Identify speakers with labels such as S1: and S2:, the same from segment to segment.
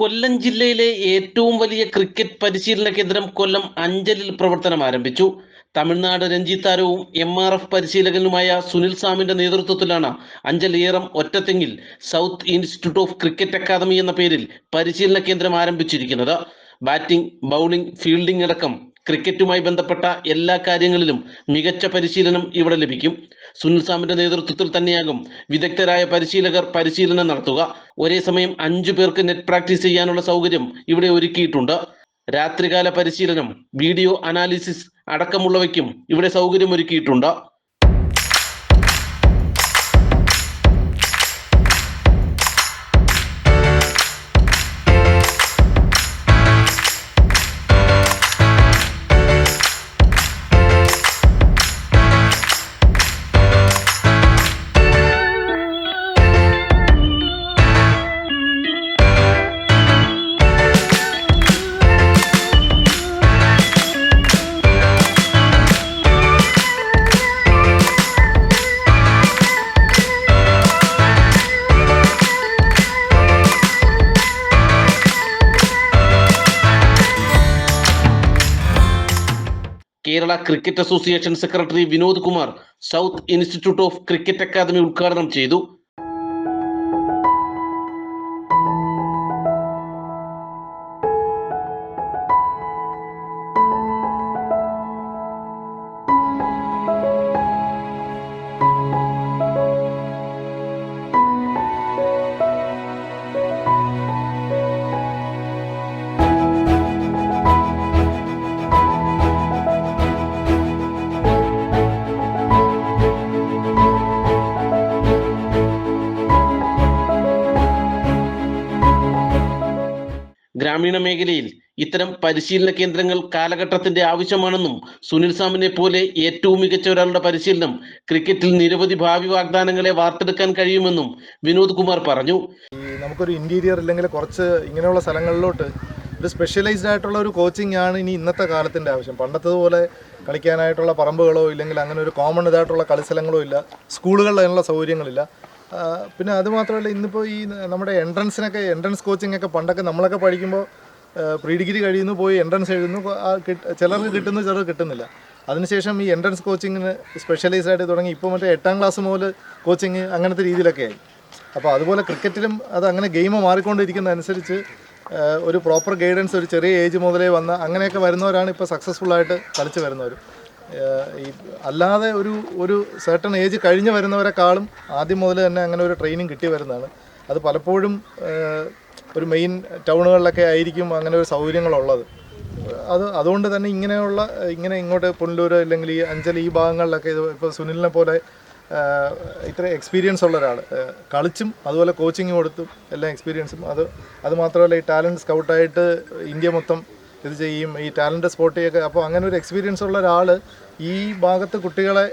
S1: കൊല്ലം ജില്ലയിലെ ഏറ്റവും വലിയ ക്രിക്കറ്റ് പരിശീലന കേന്ദ്രം കൊല്ലം അഞ്ചലിൽ പ്രവർത്തനം ആരംഭിച്ചു. തമിഴ്നാട് രഞ്ജി താരവും എം ആർ എഫ് പരിശീലകനുമായ സുനിൽ സാമിന്റെ നേതൃത്വത്തിലാണ് Anchal Eram ഒറ്റത്തെങ്ങിൽ south institute of cricket academy എന്ന പേരിൽ പരിശീലന കേന്ദ്രം ആരംഭിച്ചിരിക്കുന്നത്. ബാറ്റിംഗ് ബൗളിംഗ് ഫീൽഡിംഗ് അടക്കം ക്രിക്കറ്റുമായി ബന്ധപ്പെട്ട എല്ലാ കാര്യങ്ങളിലും മികച്ച പരിശീലനം ഇവിടെ ലഭിക്കും. സുനിൽ സാമിന്റെ നേതൃത്വത്തിൽ തന്നെയാകും. വിദഗ്ധരായ പരിശീലകർ പരിശീലനം നടത്തുക. ഒരേ സമയം അഞ്ചു പേർക്ക് നെറ്റ് പ്രാക്ടീസ് ചെയ്യാനുള്ള സൗകര്യം ഇവിടെ ഒരുക്കിയിട്ടുണ്ട്. രാത്രികാല പരിശീലനം വീഡിയോ അനാലിസിസ് അടക്കമുള്ളവയ്ക്കും ഇവിടെ സൗകര്യം Kerala cricket association secretary Vinod Kumar south institute of cricket academy ഉദ്ഘാടനം ചെയ്തു. ഗ്രാമീണ മേഖലയിൽ ഇത്തരം പരിശീലന കേന്ദ്രങ്ങൾ കാലഘട്ടത്തിന്റെ ആവശ്യമാണെന്നും സുനിൽ സാമിനെ പോലെ ഏറ്റവും മികച്ച ഒരാളുടെ പരിശീലനം ക്രിക്കറ്റിൽ നിരവധി ഭാവി വാഗ്ദാനങ്ങളെ വാർത്തെടുക്കാൻ കഴിയുമെന്നും വിനോദ് കുമാർ പറഞ്ഞു.
S2: നമുക്കൊരു ഇന്റീരിയർ ഇല്ലെങ്കിൽ കുറച്ച് ഇങ്ങനെയുള്ള സ്ഥലങ്ങളിലോട്ട് ഒരു സ്പെഷ്യലൈസ്ഡ് ആയിട്ടുള്ള ഒരു കോച്ചിങ് ആണ് ഇനി ഇന്നത്തെ കാലത്തിന്റെ ആവശ്യം. പണ്ടത്തതുപോലെ കളിക്കാനായിട്ടുള്ള പറമ്പുകളോ ഇല്ലെങ്കിൽ അങ്ങനെ ഒരു കോമൺ ഇതായിട്ടുള്ള കളിസ്ഥലങ്ങളോ ഇല്ല. സ്കൂളുകളിൽ അതിനുള്ള സൗകര്യങ്ങളില്ല. പിന്നെ അത് മാത്രമല്ല ഇന്നിപ്പോൾ ഈ നമ്മുടെ എൻട്രൻസിനൊക്കെ എൻട്രൻസ് കോച്ചിങ് ഒക്കെ പണ്ടൊക്കെ നമ്മളൊക്കെ പഠിക്കുമ്പോൾ പ്രീ ഡിഗ്രി കഴിയുന്നു പോയി എൻട്രൻസ് എഴുതുന്നു ചിലർക്ക് കിട്ടുന്നു ചിലർക്ക് കിട്ടുന്നില്ല. അതിനുശേഷം ഈ എൻട്രൻസ് കോച്ചിങ്ങിന് സ്പെഷ്യലൈസ്ഡ് ആയിട്ട് തുടങ്ങി ഇപ്പോൾ മറ്റേ എട്ടാം ക്ലാസ് മുതൽ കോച്ചിങ് അങ്ങനത്തെ രീതിയിലൊക്കെ ആയി. അപ്പോൾ അതുപോലെ ക്രിക്കറ്റിലും അത് അങ്ങനെ ഗെയിം മാറിക്കൊണ്ടിരിക്കുന്നതനുസരിച്ച് ഒരു പ്രോപ്പർ ഗൈഡൻസ് ഒരു ചെറിയ ഏജ് മുതലേ വന്ന അങ്ങനെയൊക്കെ വരുന്നവരാണ് ഇപ്പോൾ സക്സസ്ഫുൾ ആയിട്ട് കളിച്ച് വരുന്നവർ ഈ അല്ലാതെ ഒരു ഒരു സർട്ടൺ ഏജ് കഴിഞ്ഞ് വരുന്നവരെക്കാളും ആദ്യം മുതൽ തന്നെ അങ്ങനെ ഒരു ട്രെയിനിങ് കിട്ടി വരുന്നതാണ്. അത് പലപ്പോഴും ഒരു മെയിൻ ടൗണുകളിലൊക്കെ ആയിരിക്കും അങ്ങനെ ഒരു സൗകര്യങ്ങളുള്ളത്. അത് അതുകൊണ്ട് തന്നെ ഇങ്ങനെയുള്ള ഇങ്ങനെ ഇങ്ങോട്ട് പുനലൂർ അല്ലെങ്കിൽ ഈ അഞ്ചൽ ഈ ഭാഗങ്ങളിലൊക്കെ ഇത് ഇപ്പോൾ സുനിലിനെ പോലെ ഇത്ര എക്സ്പീരിയൻസ് ഉള്ള ഒരാൾ കളിച്ചും അതുപോലെ കോച്ചിങ് കൊടുത്തും എല്ലാ എക്സ്പീരിയൻസും അത് അതുമാത്രമല്ല ഈ ടാലന്റ് സ്കൗട്ടായിട്ട് ഇന്ത്യ മൊത്തം ഇത് ചെയ്യും ഈ ടാലന്റ് സ്പോട്ട് ചെയ്യൊക്കെ. അപ്പോൾ അങ്ങനെ ഒരു എക്സ്പീരിയൻസ് ഉള്ള ഒരാൾ ഈ ഭാഗത്ത് കുട്ടികളെ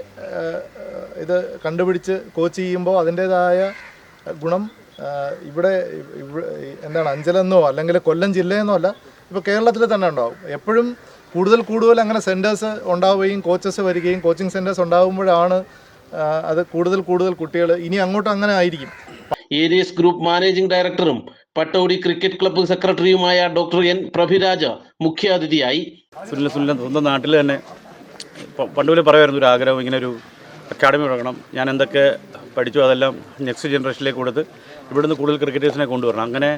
S2: ഇത് കണ്ടുപിടിച്ച് കോച്ച് ചെയ്യുമ്പോൾ അതിന്റേതായ ഗുണം ഇവിടെ എന്താണ് അഞ്ചലെന്നോ അല്ലെങ്കിൽ കൊല്ലം ജില്ലയെന്നോ അല്ല ഇപ്പോൾ കേരളത്തിൽ തന്നെ ഉണ്ടാവും. എപ്പോഴും കൂടുതൽ കൂടുതൽ അങ്ങനെ സെന്റേഴ്സ് ഉണ്ടാവുകയും കോച്ചസ് വരികയും കോച്ചിങ് സെന്റേഴ്സ് ഉണ്ടാകുമ്പോഴാണ് അത് കൂടുതൽ കൂടുതൽ കുട്ടികൾ ഇനി അങ്ങോട്ട് അങ്ങനെ ആയിരിക്കും.
S1: ഏരിയസ് ഗ്രൂപ്പ് മാനേജിംഗ് ഡയറക്ടറും പട്ടോടി ക്രിക്കറ്റ് ക്ലബ്ബ് സെക്രട്ടറിയുമായ ഡോക്ടർ എൻ പ്രഭിരാജ് മുഖ്യാതിഥിയായി.
S3: സുനിൽ സുനിൽ സ്വന്തം നാട്ടിൽ തന്നെ പണ്ടുപോലെ പറയുമായിരുന്നു ഒരു ആഗ്രഹം ഇങ്ങനെ ഒരു അക്കാഡമി തുടങ്ങണം. ഞാൻ എന്തൊക്കെ പഠിച്ചു അതെല്ലാം നെക്സ്റ്റ് ജനറേഷനിലേക്ക് കൊടുത്ത് ഇവിടുന്ന് കൂടുതൽ ക്രിക്കറ്റേഴ്സിനെ കൊണ്ടുവരണം. അങ്ങനെ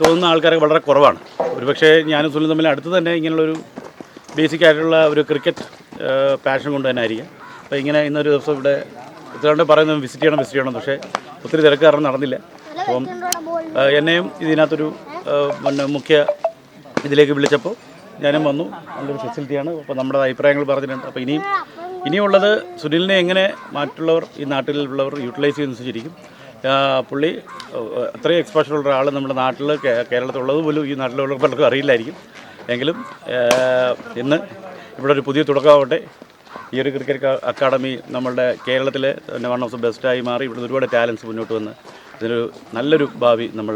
S3: തോന്നുന്ന ആൾക്കാരൊക്കെ വളരെ കുറവാണ്. ഒരുപക്ഷേ ഞാനും സുനിൽ തമ്മിൽ അടുത്ത് തന്നെ ഇങ്ങനെയുള്ളൊരു ബേസിക് ആയിട്ടുള്ള ഒരു ക്രിക്കറ്റ് പാഷൻ കൊണ്ട് തന്നെ ആയിരിക്കും. അപ്പോൾ ഇങ്ങനെ ഇന്നൊരു ദിവസം ഇവിടെ ഇത്രണ്ട് പറയുന്നത് വിസിറ്റ് ചെയ്യണം വിസിറ്റ് ചെയ്യണം. പക്ഷേ ഒത്തിരി തിരക്ക് കാരണം നടന്നില്ല. അപ്പം എന്നെയും ഇതിനകത്തൊരു പിന്നെ മുഖ്യ ഇതിലേക്ക് വിളിച്ചപ്പോൾ ഞാനും വന്നു. നല്ലൊരു ഫെസിലിറ്റിയാണ്. അപ്പോൾ നമ്മുടെ അഭിപ്രായങ്ങൾ പറഞ്ഞിട്ടുണ്ട്. അപ്പോൾ ഇനിയും ഇനിയുള്ളത് സുനിലിനെ എങ്ങനെ മറ്റുള്ളവർ ഈ നാട്ടിലുള്ളവർ യൂട്ടിലൈസ് ചെയ്യുന്നതിരിക്കും പുള്ളി അത്രയും എക്സ്പോഷർ ഉള്ള ഒരാൾ നമ്മുടെ നാട്ടിൽ കേരളത്തിലുള്ളത് പോലും ഈ നാട്ടിലുള്ള പലർക്കും അറിയില്ലായിരിക്കും. എങ്കിലും ഇന്ന് ഇവിടെ ഒരു പുതിയ തുടക്കമാവട്ടെ. ഈ ഒരു ക്രിക്കറ്റ് അക്കാഡമി നമ്മളുടെ കേരളത്തിലെ തന്നെ വൺ ഓഫ് ദ ബെസ്റ്റായി മാറി. ഇവിടുന്ന് ഒരുപാട് ടാലൻസ് മുന്നോട്ട് വന്ന് ഇതിനൊരു നല്ലൊരു ഭാവി നമ്മൾ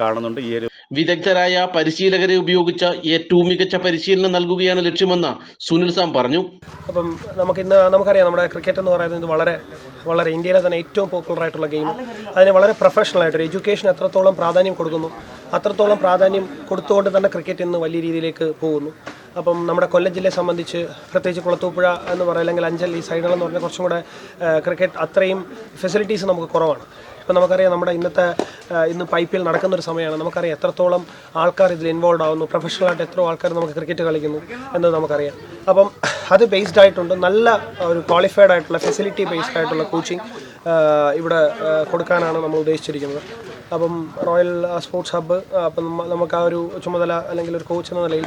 S3: കാണുന്നുണ്ട്. ഈ ഒരു
S1: വിദഗ്ധരായ പരിശീലകരെ ഉപയോഗിച്ച ഏറ്റവും മികച്ച പരിശീലനം നൽകുകയാണ് ലക്ഷ്യമെന്ന് സുനിൽ സാം പറഞ്ഞു.
S4: അപ്പം നമുക്കിന്ന് നമുക്കറിയാം നമ്മുടെ ക്രിക്കറ്റ് എന്ന് പറയുന്നത് വളരെ വളരെ ഇന്ത്യയിലെ തന്നെ ഏറ്റവും പോപ്പുലർ ആയിട്ടുള്ള ഗെയിം അതിന് വളരെ പ്രൊഫഷണൽ ആയിട്ട് എഡ്യൂക്കേഷൻ എത്രത്തോളം പ്രാധാന്യം കൊടുക്കുന്നു അത്രത്തോളം പ്രാധാന്യം കൊടുത്തുകൊണ്ട് തന്നെ ക്രിക്കറ്റ് ഇന്ന് വലിയ രീതിയിലേക്ക് പോകുന്നു. അപ്പം നമ്മുടെ കൊല്ലം ജില്ലയെ സംബന്ധിച്ച് പ്രത്യേകിച്ച് കുളത്തൂപ്പുഴ എന്ന് പറയുക അല്ലെങ്കിൽ അഞ്ചൽ ഈ സൈഡുകളെന്ന് പറഞ്ഞാൽ കുറച്ചും കൂടെ ക്രിക്കറ്റ് അത്രയും ഫെസിലിറ്റീസ് നമുക്ക് കുറവാണ്. ഇപ്പം നമുക്കറിയാം നമ്മുടെ ഇന്നത്തെ ഇന്ന് പൈപ്പിൽ നടക്കുന്ന ഒരു സമയമാണ്. നമുക്കറിയാം എത്രത്തോളം ആൾക്കാർ ഇതിൽ ഇൻവോൾവ് ആവുന്നു പ്രൊഫഷണലായിട്ട് എത്ര ആൾക്കാർ നമുക്ക് ക്രിക്കറ്റ് കളിക്കുന്നു എന്നത് നമുക്കറിയാം. അപ്പം അത് ബേസ്ഡ് ആയിട്ടുണ്ട് നല്ല ഒരു ക്വാളിഫൈഡ് ആയിട്ടുള്ള ഫെസിലിറ്റി ബേസ്ഡ് ആയിട്ടുള്ള കോച്ചിങ് ഇവിടെ കൊടുക്കാനാണ് നമ്മൾ ഉദ്ദേശിച്ചിരിക്കുന്നത്. അപ്പം റോയൽ സ്പോർട്സ് ഹബ്ബ് അപ്പം നമുക്ക് ആ ഒരു ചുമതല അല്ലെങ്കിൽ ഒരു കോച്ച് എന്ന നിലയിൽ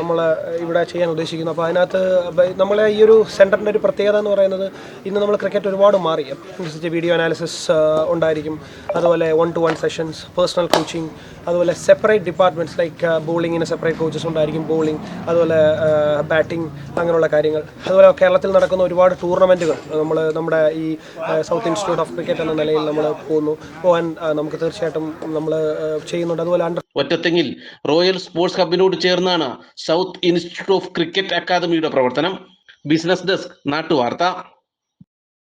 S4: നമ്മൾ ഇവിടെ ചെയ്യാൻ ഉദ്ദേശിക്കുന്നു. അപ്പോൾ അതിനകത്ത് നമ്മളെ ഈ ഒരു സെന്ററിന്റെ ഒരു പ്രത്യേകത എന്ന് പറയുന്നത് ഇന്ന് നമ്മൾ ക്രിക്കറ്റ് ഒരുപാട് മാറി. അനുസരിച്ച് വീഡിയോ അനാലിസിസ് ഉണ്ടായിരിക്കും. അതുപോലെ one to one sessions personal coaching അതുപോലെ സെപ്പറേറ്റ് ഡിപ്പാർട്ട്മെന്റ്സ് ലൈക്ക് ബോളിങ്ങിന് സെപ്പറേറ്റ് കോച്ചസ് ഉണ്ടായിരിക്കും ബോളിംഗ് അതുപോലെ ബാറ്റിംഗ് അങ്ങനെയുള്ള കാര്യങ്ങൾ. അതുപോലെ കേരളത്തിൽ നടക്കുന്ന ഒരുപാട് ടൂർണമെന്റുകൾ നമ്മൾ നമ്മുടെ ഈ സൗത്ത് ഇൻസ്റ്റിറ്റ്യൂട്ട് ഓഫ് ക്രിക്കറ്റ് എന്ന നിലയിൽ നമ്മൾ പോകുന്നു. പോകാൻ നമുക്ക് തീർച്ചയായിട്ടും നമ്മൾ ചെയ്യുന്നുണ്ട്. അതുപോലെ അണ്ടർ
S1: റോയൽ സ്പോർട്സ് ഹബിനോട് ചേർന്നാണ് സൗത്ത് ഇൻസ്റ്റിറ്റ്യൂട്ട് ഓഫ് ക്രിക്കറ്റ് അക്കാദമിയുടെ പ്രവർത്തനം. Business desk നാട്ടുവാർത്ത.